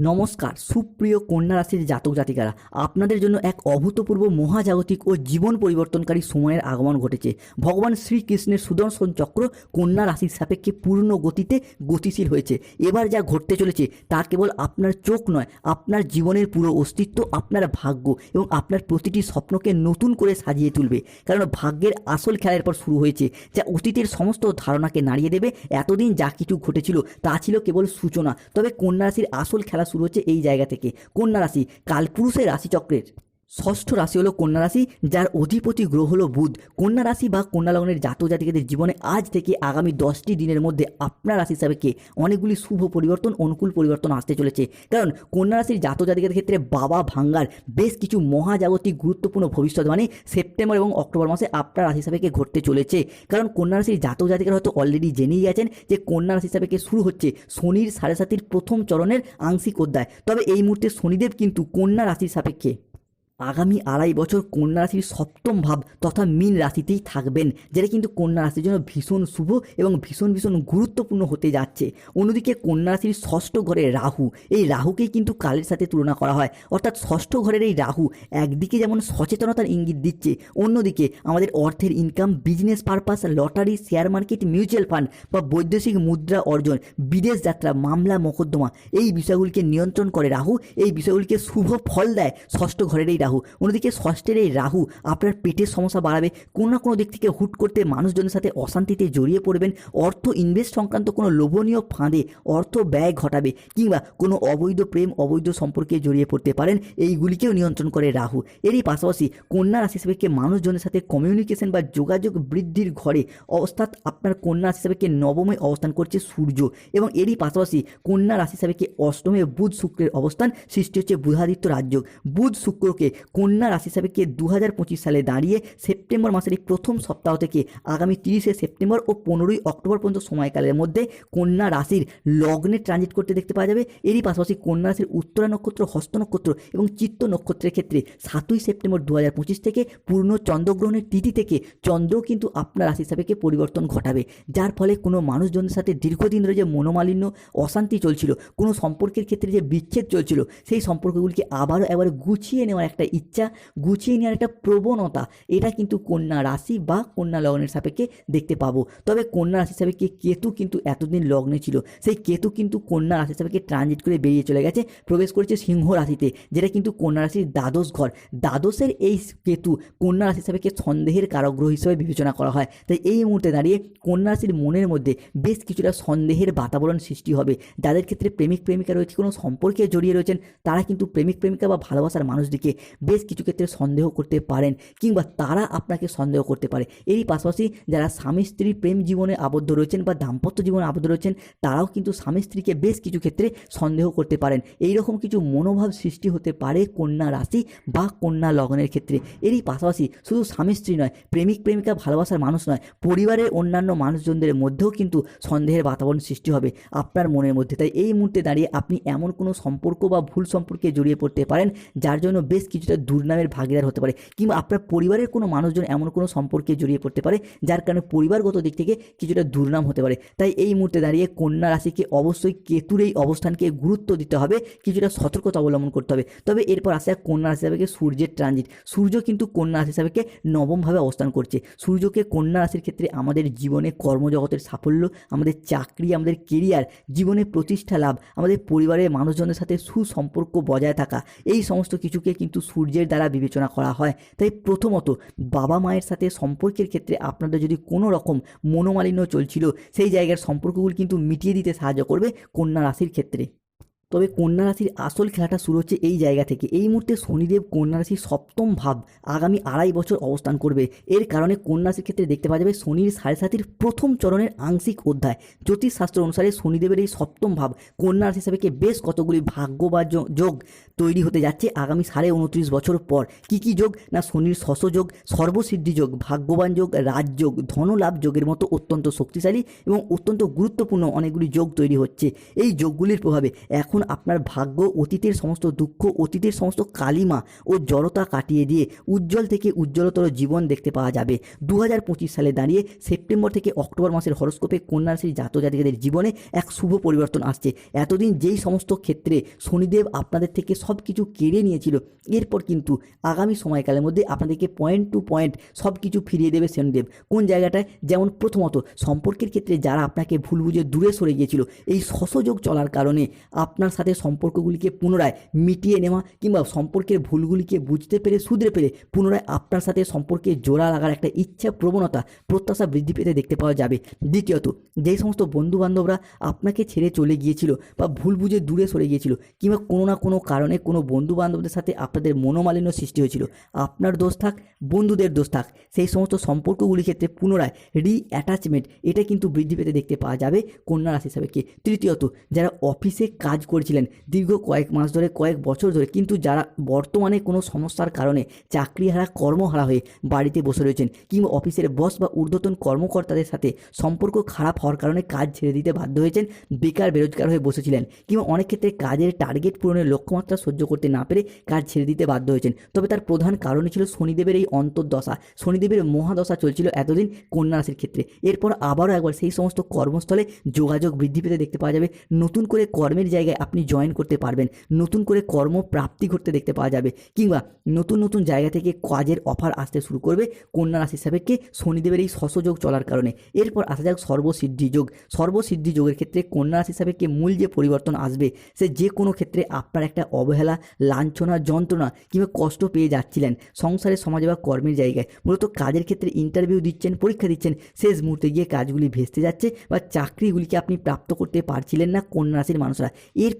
নমস্কার, সুপ্রিয় কন্যা রাশির জাতক জাতিকারা। আপনাদের জন্য এক অভূতপূর্ব মহাজাগতিক ও জীবন পরিবর্তনকারী সময়ের আগমন ঘটেছে। ভগবান শ্রীকৃষ্ণের সুদর্শন চক্র কন্যা রাশির সাপেক্ষে পূর্ণ গতিতে গতিশীল হয়েছে। এবার যা ঘটতে চলেছে, তা কেবল আপনার চোখ নয়, আপনার জীবনের পুরো অস্তিত্ব, আপনার ভাগ্য এবং আপনার প্রতিটি স্বপ্নকে নতুন করে সাজিয়ে তুলবে। কারণ ভাগ্যের আসল খেলার পর শুরু হয়েছে, যা অতীতের সমস্ত ধারণাকে নাড়িয়ে দেবে। এতদিন যা কিছু ঘটেছিল, তা ছিল কেবল সূচনা। তবে কন্যা রাশির আসল খেলা শুরু হচ্ছে এই জায়গা থেকে। কন্যা রাশি কালপুরুষের রাশিচক্রের ষষ্ঠ রাশি হলো কন্যা রাশি, যার অধিপতি গ্রহ হলো বুধ। কন্যা রাশি বা কন্যা লগ্নের জাতক জাতিকাদের জীবনে আজ থেকে আগামী দশটি দিনের মধ্যে আপনার রাশি সাপেক্ষে অনেকগুলি শুভ পরিবর্তন, অনুকূল পরিবর্তন আসতে চলেছে। কারণ কন্যা রাশির জাতক জাতিকাদের ক্ষেত্রে বাবা ভাঙ্গার বেশ কিছু মহাজাগতিক গুরুত্বপূর্ণ ভবিষ্যৎবাণী সেপ্টেম্বর এবং অক্টোবর মাসে আপনার রাশি সাপেক্ষে ঘটতে চলেছে। কারণ কন্যা রাশির জাতক জাতিকারা হয়তো অলরেডি জেনেই গেছেন যে কন্যা রাশি সাপেক্ষে শুরু হচ্ছে শনির সাড়ে সাতির প্রথম চরণের আংশিক অধ্যায়। তবে এই মুহূর্তে শনিদেব কিন্তু কন্যা রাশির সাপেক্ষে। আগামী আড়াই বছর কন্যা রাশির সপ্তম ভাব তথা মীন রাশিতেই থাকবেন, যেটা কিন্তু কন্যা রাশির জন্য ভীষণ শুভ এবং ভীষণ ভীষণ গুরুত্বপূর্ণ হতে যাচ্ছে। অন্যদিকে কন্যা রাশির ষষ্ঠ ঘরে রাহু, এই রাহুকেই কিন্তু কালের সাথে তুলনা করা হয়। অর্থাৎ ষষ্ঠ ঘরের এই রাহু একদিকে যেমন সচেতনতার ইঙ্গিত দিচ্ছে, অন্যদিকে আমাদের অর্থের income business purpose lottery share market mutual fund বা বৈদেশিক মুদ্রা অর্জন, বিদেশ যাত্রা, মামলা, মোকদ্দমা, এই বিষয়গুলিকে নিয়ন্ত্রণ করে রাহু, এই বিষয়গুলিকে শুভ ফল দেয় ষষ্ঠ ঘরের এই রাহু। অন্যদিকে ষষ্ঠের এই রাহু আপনার পেটের সমস্যা বাড়াবে। কোনো না কোনো দিক থেকে হুট করতে মানুষজনের সাথে অশান্তিতে জড়িয়ে পড়বেন। অর্থ ইনভেস্ট সংক্রান্ত কোনো লোভনীয় ফাঁদে অর্থ ব্যয় ঘটাবে কিংবা কোনো অবৈধ প্রেম, অবৈধ সম্পর্কে জড়িয়ে পড়তে পারেন। এইগুলিকেও নিয়ন্ত্রণ করে রাহু। এরই পাশাপাশি কন্যা রাশি হিসেবে মানুষজনের সাথে কমিউনিকেশন বা যোগাযোগ বৃদ্ধির ঘরে অর্থাৎ আপনার কন্যা রাশি হিসেবে নবমে অবস্থান করছে সূর্য। এবং এরই পাশাপাশি কন্যা রাশি হিসাবে অষ্টমে বুধ শুক্রের অবস্থান সৃষ্টি হচ্ছে বুধাদিত্য রাজ্য বুধ শুক্রকে কন্যা রাশি হিসাবে দু সালে দাঁড়িয়ে সেপ্টেম্বর মাসের এই প্রথম সপ্তাহ থেকে আগামী তিরিশে সেপ্টেম্বর ও পনেরোই অক্টোবর পর্যন্ত সময়কালের মধ্যে কন্যা রাশির লগ্নে ট্রানজিট করতে দেখতে পাওয়া যাবে। এরই পাশাপাশি কন্যা রাশির উত্তরা নক্ষত্র, হস্ত নক্ষত্র এবং চিত্ত নক্ষত্রের ক্ষেত্রে সাতই সেপ্টেম্বর দু হাজার পঁচিশ থেকে পূর্ণ চন্দ্রগ্রহণের তিথি থেকে চন্দ্র কিন্তু আপনার রাশি হিসাবেকে পরিবর্তন ঘটাবে। যার ফলে কোনো মানুষজনের সাথে দীর্ঘদিন ধরে যে মনোমালিন্য, অশান্তি চলছিল, কোনো সম্পর্কের ক্ষেত্রে যে বিচ্ছেদ চলছিল, সেই সম্পর্কগুলিকে আবারও একবার গুছিয়ে নেওয়ার একটা ইচ্ছা গুছিয়ে নেওয়ার একটা প্রবণতা, এটা কিন্তু কন্যা রাশি বা কন্যা লগ্নের সাপেক্ষে দেখতে পাবো। তবে কন্যা রাশি সাপেক্ষে কেতু কিন্তু এতদিন লগ্নে ছিল। সেই কেতু কিন্তু কন্যা রাশি সাপেক্ষে ট্রানজিট করে বেরিয়ে চলে গেছে, প্রবেশ করেছে সিংহ রাশিতে, যেটা কিন্তু কন্যা রাশির দ্বাদশ ঘর। দ্বাদশের এই কেতু কন্যা রাশি সাপেক্ষে সন্দেহের কারগ্রহ হিসেবে বিবেচনা করা হয়। তাই এই মুহূর্তে দাঁড়িয়ে কন্যা রাশির মনের মধ্যে বেশ কিছুটা সন্দেহের বাতাবরণ সৃষ্টি হবে। যাদের ক্ষেত্রে প্রেমিক প্রেমিকা রয়েছে, কোনো সম্পর্কে জড়িয়ে রয়েছেন, তারা কিন্তু প্রেমিক প্রেমিকা বা ভালোবাসার মানুষটিকে বেশ কিছু ক্ষেত্রে সন্দেহ করতে পারেন কিংবা তারা আপনাকে সন্দেহ করতে পারে। এরই পাশাপাশি যারা স্বামী স্ত্রী প্রেম জীবনে আবদ্ধ রয়েছেন বা দাম্পত্য জীবনে আবদ্ধ রয়েছেন, তারাও কিন্তু স্বামী স্ত্রীকে বেশ কিছু ক্ষেত্রে সন্দেহ করতে পারেন। এই রকম কিছু মনোভাব সৃষ্টি হতে পারে কন্যা রাশি বা কন্যা লগ্নের ক্ষেত্রে। এরই পাশাপাশি শুধু স্বামী স্ত্রী নয়, প্রেমিক, প্রেমিকা, ভালোবাসার মানুষ নয়, পরিবারের অন্যান্য মানুষজনদের মধ্যেও কিন্তু সন্দেহের বাতাবরণ সৃষ্টি হবে আপনার মনের মধ্যে। তাই এই মুহূর্তে দাঁড়িয়ে আপনি এমন কোনো সম্পর্ক বা ভুল সম্পর্কে জড়িয়ে পড়তে পারেন, যার জন্য বেশ কিছুটা দুর্নামের ভাগিদার হতে পারে কিংবা আপনার পরিবারের কোনো মানুষজন এমন কোনো সম্পর্কে জড়িয়ে পড়তে পারে যার কারণে পরিবারগত দিক থেকে কিছুটা দুর্নাম হতে পারে। তাই এই মুহূর্তে দাঁড়িয়ে কন্যা রাশিকে অবশ্যই কেতুর এই অবস্থানকে গুরুত্ব দিতে হবে, কিছুটা সতর্কতা অবলম্বন করতে হবে। তবে এরপর আসে কন্যা রাশি হিসাবে সূর্যের ট্রানজিট সূর্য কিন্তু কন্যা রাশি হিসাবে নবমভাবে অবস্থান করছে। সূর্যকে কন্যা রাশির ক্ষেত্রে আমাদের জীবনে কর্মজগতের সাফল্য, আমাদের চাকরি, আমাদের কেরিয়ার জীবনে প্রতিষ্ঠা লাভ, আমাদের পরিবারের মানুষজনের সাথে সুসম্পর্ক বজায় থাকা, এই সমস্ত কিছুকে কিন্তু সূর্যের দ্বারা বিবেচনা করা হয়। তাই প্রথমত বাবা মায়ের সাথে সম্পর্কের ক্ষেত্রে আপনাদের যদি কোনো রকম মনোমালিন্য চলছিল, সেই জায়গার সম্পর্কগুলো কিন্তু মিটিয়ে দিতে সাহায্য করবে কন্যা রাশির ক্ষেত্রে। তবে কন্যা রাশির আসল খেলাটা শুরু হচ্ছে এই জায়গা থেকে। এই মুহূর্তে শনিদেব কন্যা রাশির সপ্তম ভাব আগামী আড়াই বছর অবস্থান করবে। এর কারণে কন্যা রাশির ক্ষেত্রে দেখতে পাওয়া যাবে শনির সাড়ে সাতির প্রথম চরণের আংশিক অধ্যায়। জ্যোতিষশাস্ত্র অনুসারে শনিদেবের এই সপ্তম ভাব কন্যা রাশি হিসাবে বেশ কতগুলি ভাগ্য বা যোগ তৈরি হতে যাচ্ছে আগামী সাড়ে উনত্রিশ বছর পর। কি কি যোগ? না শনির শশ যোগ, সর্বসিদ্ধি যোগ, ভাগ্যবান যোগ রাজযোগ ধনলাভ যোগের মতো অত্যন্ত শক্তিশালী এবং অত্যন্ত গুরুত্বপূর্ণ অনেকগুলি যোগ তৈরি হচ্ছে। এই যোগগুলির প্রভাবে এখন এখন আপনার ভাগ্য অতীতের সমস্ত দুঃখ, অতীতের সমস্ত কালিমা ও জড়তা কাটিয়ে দিয়ে উজ্জ্বল থেকে উজ্জ্বলতর জীবন দেখতে পাওয়া যাবে দু হাজার পঁচিশ সালে দাঁড়িয়ে সেপ্টেম্বর থেকে অক্টোবর মাসের হরস্কোপে কন্যা রাশির জাতক জাতিকাদের জীবনে এক শুভ পরিবর্তন আসছে। এতদিন যেই সমস্ত ক্ষেত্রে শনিদেব আপনাদের থেকে সব কিছু কেড়ে নিয়েছিল, এরপর কিন্তু আগামী সময়কালের মধ্যে আপনাদেরকে পয়েন্ট টু পয়েন্ট সব কিছু ফিরিয়ে দেবে শনিদেব। কোন জায়গাটায়? যেমন প্রথমত, সম্পর্কের ক্ষেত্রে যারা আপনাকে ভুল বুঝে দূরে সরে গিয়েছিল, এই শশযোগ চলার কারণে আপনার সাথে সম্পর্কগুলিকে পুনরায় মিটিয়ে নেওয়া কিংবা সম্পর্কের ভুলগুলিকে বুঝতে পেরে শুধরে পেরে পুনরায় আপনার সাথে সম্পর্কে জোড়া লাগার একটা ইচ্ছা প্রবণতা, প্রত্যাশা বৃদ্ধি পেতে দেখতে পাওয়া যাবে। দ্বিতীয়ত, যেই সমস্ত বন্ধু বান্ধবরা আপনাকে ছেড়ে চলে গিয়েছিল বা ভুল বুঝে দূরে সরে গিয়েছিল কিংবা কোনো না কোনো কারণে কোনো বন্ধু বান্ধবদের সাথে আপনাদের মনোমালিন্য সৃষ্টি হয়েছিল, আপনার দোষ থাক, বন্ধুদের দোষ থাক, সেই সমস্ত সম্পর্কগুলির ক্ষেত্রে পুনরায় রি অ্যাটাচমেন্ট এটা কিন্তু বৃদ্ধি পেতে দেখতে পাওয়া যাবে কন্যা রাশি হিসাবে তৃতীয়ত, যারা অফিসে কাজ করছিলেন। দীর্ঘ কয়েক মাস ধরে, কয়েক বছর ধরে কিন্তু যারা বর্তমানে কোনো সমস্যার কারণে চাকরি হারা কর্মহারা হয়ে বাড়িতে বসে রয়েছেন কিংবা অফিসের বস বা ঊর্ধ্বতন কর্মকর্তাদের সাথে সম্পর্ক খারাপ হওয়ার কারণে কাজ ছেড়ে দিতে বাধ্য হয়েছেন, বেকার বেরোজগার হয়ে বসেছিলেন কিংবা অনেক ক্ষেত্রে কাজের টার্গেট পূরণের লক্ষ্যমাত্রা সহ্য করতে না পেরে কাজ ছেড়ে দিতে বাধ্য হয়েছেন। তবে তার প্রধান কারণই ছিল শনিদেবের এই অন্তর্দশা। শনিদেবের মহাদশা চলছিল এতদিন কন্যা রাশির ক্ষেত্রে। এরপর আবারও একবার সেই সমস্ত কর্মস্থলে যোগাযোগ বৃদ্ধি পেতে দেখতে পাওয়া যাবে। নতুন করে কর্মের জায়গায় আপনি জয়েন করতে পারবেন। নতুন করে কর্ম প্রাপ্তি ঘটতে দেখতে পাওয়া যাবে। কিংবা নতুন নতুন জায়গা থেকে কাজের অফার আসতে শুরু করবে কন্যা রাশি সাপেক্ষে শনিদেবের এই শশযোগ চলার কারণে। এরপর আসা যাক সর্বসিদ্ধি যোগ। সর্বসিদ্ধি যোগের ক্ষেত্রে কন্যা রাশি সাপেক্ষে মূল যে পরিবর্তন আসবে, সে যে কোনো ক্ষেত্রে আপনার একটা অবহেলা, লাঞ্ছনা, যন্ত্রণা কিংবা কষ্ট পেয়ে যাচ্ছিলেন সংসারে, সমাজে বা কর্মের জায়গায়। মূলত কাজের ক্ষেত্রে ইন্টারভিউ দিচ্ছেন, পরীক্ষা দিচ্ছেন, শেষ মুহূর্তে গিয়ে কাজগুলি ভেস্তে যাচ্ছে বা চাকরিগুলিকে আপনি প্রাপ্ত করতে পারছিলেন না কন্যা রাশির মানুষরা।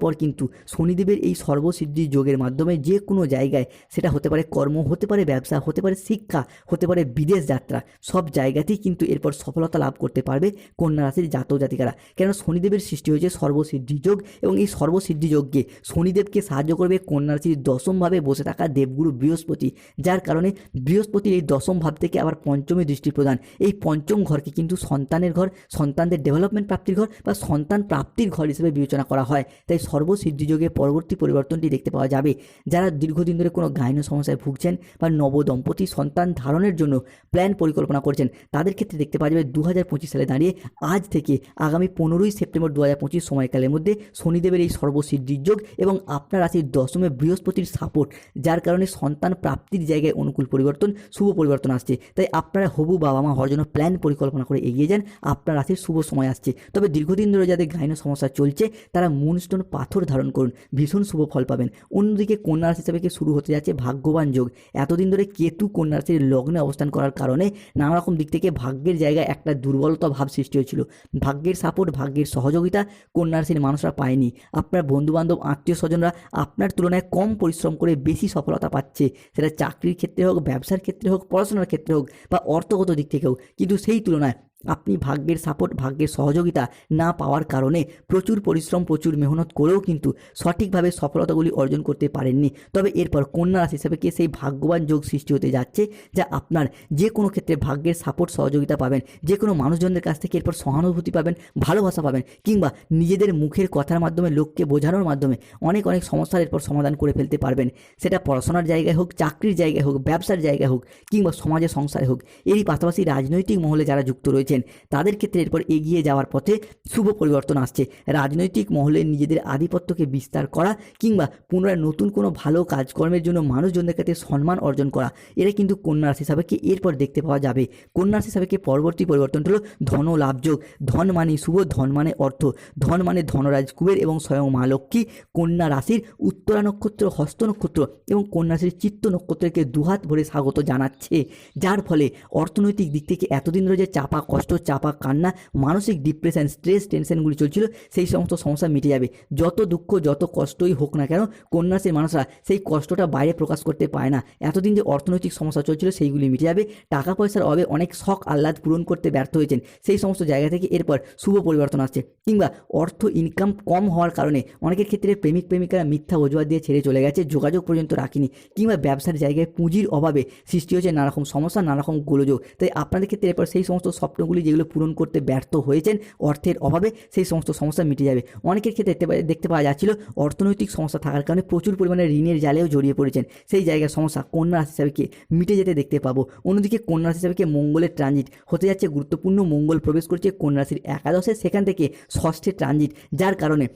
এরপর কিন্তু শনিদেবের এই সর্বসিদ্ধি যোগের মাধ্যমে যে কোনো জায়গায় সেটা হতে পারে কর্ম, হতে পারে ব্যবসা, হতে পারে শিক্ষা, হতে পারে বিদেশ যাত্রা, সব জায়গাতেই কিন্তু এরপর সফলতা লাভ করতে পারবে কন্যা রাশির জাতক জাতিকারা। কেন শনিদেবের সৃষ্টি হয়েছে সর্বসিদ্ধি যোগ এবং এই সর্বসিদ্ধি যোগকে শনিদেবকে সাহায্য করবে কন্যা রাশির দশমভাবে বসে থাকা দেবগুরু বৃহস্পতি, যার কারণে বৃহস্পতির এই দশম ভাব থেকে আবার পঞ্চমে দৃষ্টি প্রদান। এই পঞ্চম ঘরকে কিন্তু সন্তানের ঘর, সন্তানদের ডেভেলপমেন্ট প্রাপ্তির ঘর বা সন্তান প্রাপ্তির ঘর হিসেবে বিবেচনা করা হয়। তাই সর্বসিদ্ধি যোগে পরবর্তী পরিবর্তনটি দেখতে পাওয়া যাবে। যারা দীর্ঘদিন ধরে কোনো গাইন সমস্যায় ভুগছেন বা নবদম্পতি সন্তান ধারণের জন্য প্ল্যান পরিকল্পনা করছেন, তাদের ক্ষেত্রে দেখতে পাওয়া যাবে দু হাজার পঁচিশ সালে দাঁড়িয়ে আজ থেকে আগামী পনেরোই সেপ্টেম্বর দু হাজার পঁচিশ সময়কালের মধ্যে শনিদেবের এই সর্বসিদ্ধির যোগ এবং আপনার রাশির দশমে বৃহস্পতির সাপোর্ট, যার কারণে সন্তান প্রাপ্তির জায়গায় অনুকূল পরিবর্তন, শুভ পরিবর্তন আসছে। তাই আপনারা হবু বাবা মা হওয়ার জন্য প্ল্যান পরিকল্পনা করে এগিয়ে যান, আপনার রাশির শুভ সময় আসছে। তবে দীর্ঘদিন ধরে যাদের গাইনো সমস্যা চলছে, তারা মুনস্টোন পাথর ধারণ করুন। ভীষণ শুভ ফল পাবেন। অন্যদিকে কন্যা রাশি হিসাবে কি শুরু হতে যাচ্ছে ভাগ্যবান যোগ। এতদিন ধরে কেতু কন্যা রাশির লগ্নে অবস্থান করার কারণে নানা রকম দিক থেকে ভাগ্যের জায়গায় একটা দুর্বলতা ভাব সৃষ্টি হয়েছিল। ভাগ্যের সাপোর্ট ভাগ্যের সহযোগিতা কন্যা রাশির মানুষরা পায়নি। আপনার বন্ধুবান্ধব আত্মীয় স্বজনরা আপনার তুলনায় কম পরিশ্রম করে বেশি সফলতা পাচ্ছে। সেটা চাকরির ক্ষেত্রে হোক, ব্যবসার ক্ষেত্রে হোক, পড়াশোনার ক্ষেত্রে হোক বা অর্থগত দিক থেকে হোক কিন্তু সেই তুলনায় আপনি ভাগ্যের সাপোর্ট ভাগ্যের সহযোগিতা না পাওয়ার কারণে প্রচুর পরিশ্রম, প্রচুর মেহনত করেও কিন্তু সঠিকভাবে সফলতাগুলি অর্জন করতে পারেননি। তবে এরপর কন্যা রাশি হিসাবে কি সেই ভাগ্যবান যোগ সৃষ্টি হতে যাচ্ছে, যা আপনার যে কোনো ক্ষেত্রে ভাগ্যের সাপোর্ট সহযোগিতা পাবেন। যে কোনো মানুষজনদের কাছ থেকে এরপর সহানুভূতি পাবেন, ভালোবাসা পাবেন, কিংবা নিজেদের মুখের কথার মাধ্যমে, লোককে বোঝানোর মাধ্যমে অনেক অনেক সমস্যার এরপর সমাধান করে ফেলতে পারবেন। সেটা পড়াশোনার জায়গায় হোক, চাকরির জায়গায় হোক, ব্যবসার জায়গায় হোক, কিংবা সমাজে সংসারে হোক। এরই পাশাপাশি রাজনৈতিক মহলে যারা যুক্ত রয়েছেন তাদের ক্ষেত্রে এরপর এগিয়ে যাওয়ার পথে শুভ পরিবর্তন আসছে। রাজনৈতিক মহলে নিজেদের আধিপত্যকে বিস্তার করা কিংবা পুনরায় নতুন কোনো ভালো কাজকর্মের জন্য মানুষজনদের কাছে সম্মান অর্জন করা এটা কিন্তু কন্যা রাশি সাপেক্ষে এরপর দেখতে পাওয়া যাবে। কন্যা রাশি সাপেক্ষে পরবর্তী পরিবর্তন হলো ধন লাভযোগ। ধন মানে শুভ, ধন মানে অর্থ। ধন মানে ধনরাজ কুবের এবং স্বয়ং মা লক্ষ্মী। কন্যা রাশির উত্তরা নক্ষত্র, হস্ত নক্ষত্র এবং কন্যা রাশির চিত্ত নক্ষত্রকে দুহাত ভরে স্বাগত জানাচ্ছে। যার ফলে অর্থনৈতিক দিক থেকে এতদিন ধরে যে চাপা কষ্ট, চাপা কান্না, মানসিক ডিপ্রেশন স্ট্রেস টেনশনগুলি চলছিল, সেই সমস্ত সমস্যা মিটে যাবে। যত দুঃখ, যত কষ্টই হোক না কেন, কন্যাশ্রীর মানুষরা সেই কষ্টটা বাইরে প্রকাশ করতে পায় না। এতদিন যে অর্থনৈতিক সমস্যা চলছিল, সেইগুলি মিটে যাবে। টাকা পয়সার অভাবে অনেক শখ আহ্লাদ পূরণ করতে ব্যর্থ হয়েছেন। সেই সমস্ত জায়গা থেকে এরপর শুভ পরিবর্তন আসছে। কিংবা অর্থ ইনকাম কম হওয়ার কারণে অনেকের ক্ষেত্রে প্রেমিক, প্রেমিকারা মিথ্যা অজুহাত দিয়ে ছেড়ে চলে গেছে, যোগাযোগ পর্যন্ত রাখিনি। কিংবা ব্যবসার জায়গায় পুঁজির অভাবে সৃষ্টি হয়েছে নানা রকম সমস্যা নানা রকম গোলযোগ। তাই আপনাদের ক্ষেত্রে এরপর সেই সমস্ত স্বপ্নগুলি স্বপ্নগুলি যেগুলো পূরণ করতে ব্যর্থ হয়েছেন অর্থের অভাবে সেই সমস্ত সমস্যা মিটে যাবে। অনেকের ক্ষেত্রে দেখতে পাওয়া যাচ্ছিল অর্থনৈতিক সমস্যা থাকার কারণে প্রচুর পরিমাণে ঋণের জালেও জড়িয়ে পড়েছেন। সেই জায়গার সমস্যা কন্যা রাশি হিসাবে মিটে যেতে দেখতে পাবো। অন্যদিকে কন্যা রাশি হিসাবে মঙ্গলের ট্রানজিট হতে যাচ্ছে গুরুত্বপূর্ণ। মঙ্গল প্রবেশ করছে কন্যা রাশির একাদশে। সেখান থেকে ষষ্ঠে ট্রানজিট যার কারণে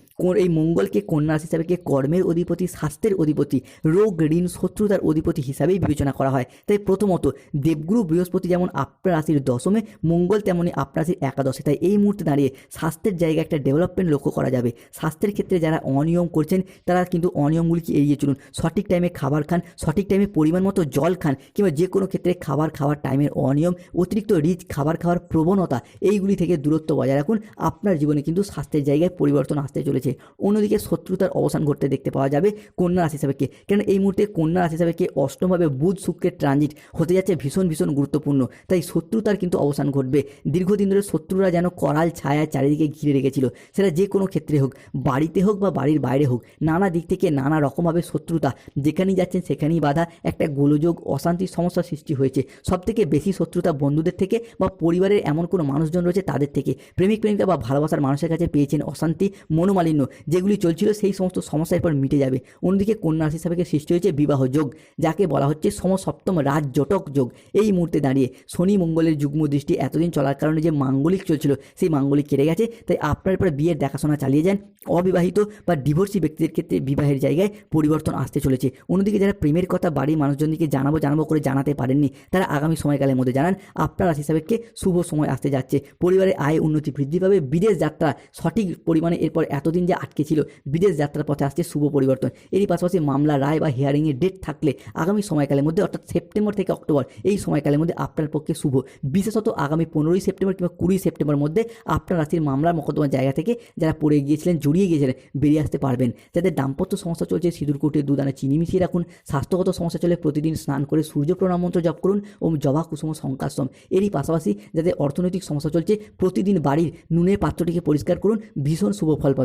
এই মঙ্গলকে কন্যা রাশি হিসাবে কর্মের অধিপতি, স্বাস্থ্যের অধিপতি, রোগ, ঋণ, শত্রুতার অধিপতি হিসাবেই বিবেচনা করা হয়। তাই প্রথমত দেবগুরু বৃহস্পতি যেমন আপনার রাশির দশমে, মঙ্গল তেমনই আপনার রাশির একাদশে, তাই এই মুহূর্তে দাঁড়িয়ে স্বাস্থ্যের জায়গায় একটা ডেভেলপমেন্ট লক্ষ্য করা যাবে। স্বাস্থ্যের ক্ষেত্রে যারা অনিয়ম করছেন, তারা কিন্তু অনিয়মগুলিকে এড়িয়ে চলুন। সঠিক টাইমে খাবার খান, সঠিক টাইমে পরিমাণ মতো জল খান, কিংবা যে কোনো ক্ষেত্রে খাবার খাওয়ার টাইমের অনিয়ম, অতিরিক্ত রিচ খাবার খাওয়ার প্রবণতা, এইগুলি থেকে দূরত্ব বজায় রাখুন। আপনার জীবনে কিন্তু স্বাস্থ্যের জায়গায় পরিবর্তন আসতে চলেছে। অন্যদিকে শত্রুতার অবসান ঘটতে দেখতে পাওয়া যাবে কন্যা রাশি হিসাবে কে কেন এই মুহূর্তে কন্যা রাশি হিসাবে কে অষ্টমভাবে বুধ শুক্রের ট্রানজিট হতে যাচ্ছে ভীষণ ভীষণ গুরুত্বপূর্ণ, তাই শত্রুতার কিন্তু অবসান ঘটবে। দীর্ঘদিন ধরে শত্রুরা যেন করাল ছায়া চারিদিকে ঘিরে রেখেছিল। সেটা যে কোনো ক্ষেত্রে হোক, বাড়িতে হোক বা বাড়ির বাইরে হোক, নানা দিক থেকে নানা রকমভাবে শত্রুতা, যেখানেই যাচ্ছেন সেখানেই বাধা, একটা গোলযোগ, অশান্তির সমস্যার সৃষ্টি হয়েছে। সব থেকে বেশি শত্রুতা বন্ধুদের থেকে বা পরিবারের এমন কোনো মানুষজন রয়েছে তাদের থেকে। প্রেমিক, প্রেমিকা বা ভালোবাসার মানুষের কাছে পেয়েছেন অশান্তি, মনোমালিন্য, যেগুলি চলছিল সেই সমস্ত সমস্যা এরপর মিটে যাবে। অন্যদিকে কন্যা রাশি হিসাবে সৃষ্টি হয়েছে বিবাহ যোগ, যাকে বলা হচ্ছে সমসপ্তম রাজ জটক যোগ। এই মুহূর্তে দাঁড়িয়ে শনি মঙ্গলের যুগ্ম দৃষ্টি এতদিন চলার কারণে যে মাঙ্গলিক চলছিল, সেই মাঙ্গলিক কেটে গেছে। তাই আপনার এরপর বিয়ের দেখাশোনা চালিয়ে যান। অবিবাহিত বা ডিভোর্সি ব্যক্তিদের ক্ষেত্রে বিবাহের জায়গায় পরিবর্তন আসতে চলেছে। অন্যদিকে যারা প্রেমের কথা বাড়ির মানুষজনকে জানাব জানাব করে জানাতে পারেননি, তারা আগামী সময়কালের মধ্যে জানান, আপনার রাশি হিসাবে শুভ সময় আসতে যাচ্ছে। পরিবারের আয় উন্নতি বৃদ্ধি পাবে। বিদেশ যাত্রা সঠিক পরিমাণে এরপর এতদিন যে আটকে ছিল, বিদেশ যাত্রার পথে আসছে শুভ পরিবর্তন। এরই পাশাপাশি মামলা, রায় বা হিয়ারিংয়ের ডেট থাকলে আগামী সময়কালের মধ্যে, অর্থাৎ সেপ্টেম্বর থেকে অক্টোবর, এই সময়কালের মধ্যে আপনার পক্ষে শুভ। বিশেষত আগামী পনেরোই সেপ্টেম্বর কিংবা কুড়ি সেপ্টেম্বর মধ্যে আপনার রাশির মামলা মকদ্দমার জায়গা থেকে যারা পড়ে গিয়েছিলেন, জড়িয়ে গিয়েছিলেন, বেরিয়ে আসতে পারবেন। যাদের দাম্পত্য সমস্যা চলছে, সিঁদুর কোটে দুদানা চিনি মিশিয়ে রাখুন, স্বাস্থ্যগত সমস্যা চলে প্রতিদিন স্নান করে সূর্য প্রণাম মন্ত্র জপ করুন ও জবা কুসুম শঙ্কাশ্রম। এরই পাশাপাশি যাদের অর্থনৈতিক সমস্যা চলছে, প্রতিদিন বাড়ির নুনের পাত্রটিকে পরিষ্কার করুন, ভীষণ শুভ ফল পাবেন।